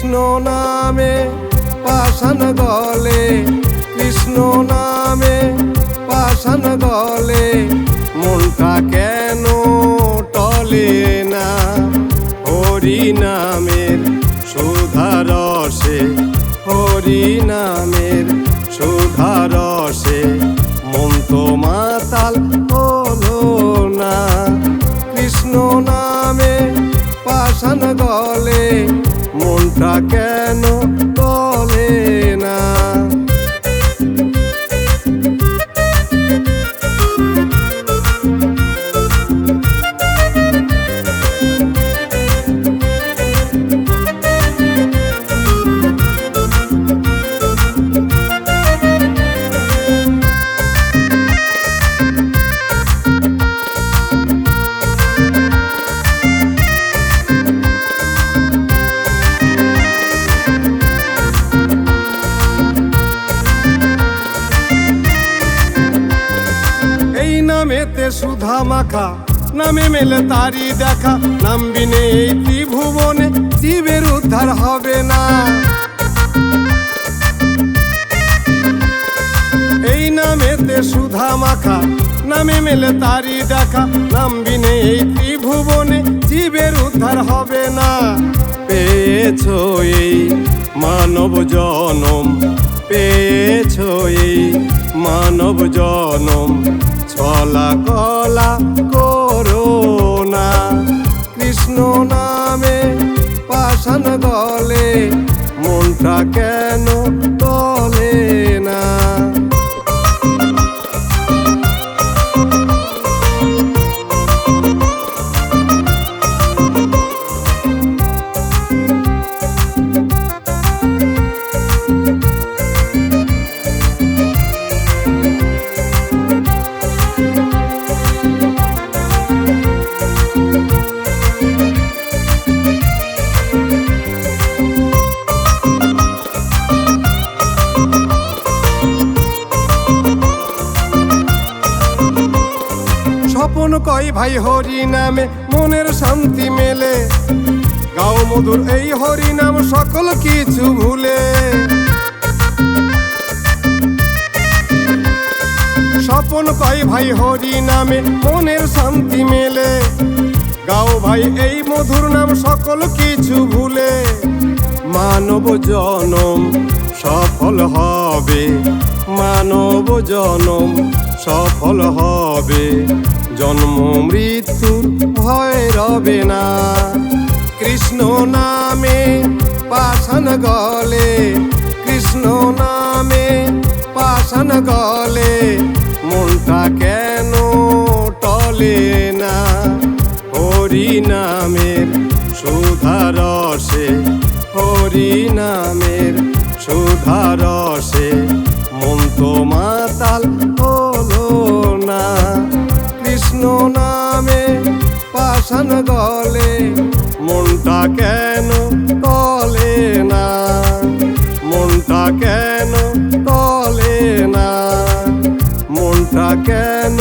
কৃষ্ণ নামে পাষাণ গলে, কৃষ্ণ নামে পাষাণ গলে। মনটা কেন টলে না? হরি নামের সুধারসে হরি নামের সুধারসে মন তো মাতাল হলো না। কৃষ্ণ নামে পাষাণ গলে কেন নামেতে সুধা মাখা, নামে মেলে তারি দেখা, নাম বিনে এই ত্রিভুবনে জীবের উদ্ধার হবে না। এই নামেতে সুধা মাখা, নামে মেলে তারি দেখা, নাম বিনে এই ত্রিভুবনে জীবের উদ্ধার হবে না। পেয়েছ এই মানব জনম, পেয়েছ এই মানব জনম ছলা কলা করোনা কৃষ্ণ নামে পাষাণ দলে মনটা কেন স্বপন কয় ভাই হরি নামে, মনের শান্তি মেলে। গাও মধুর এই হরি নাম, সকল কিছু ভুলে। স্বপন কয় ভাই হরি নামে, মনের শান্তি মেলে। গাও ভাই এই মধুর নাম, সকল কিছু ভুলে। মানব জনম সফল হবে, মানব জনম সফল হবে। জন্ম মৃত্যুর ভয় রবে না। কৃষ্ণ নামে পাষাণ গলে, কৃষ্ণ নামে পাষাণ গলে, মনটা কেন টলে না? হরি নামের সুধারসে হরি নামের সুধারসে মন তো মাতাল কেন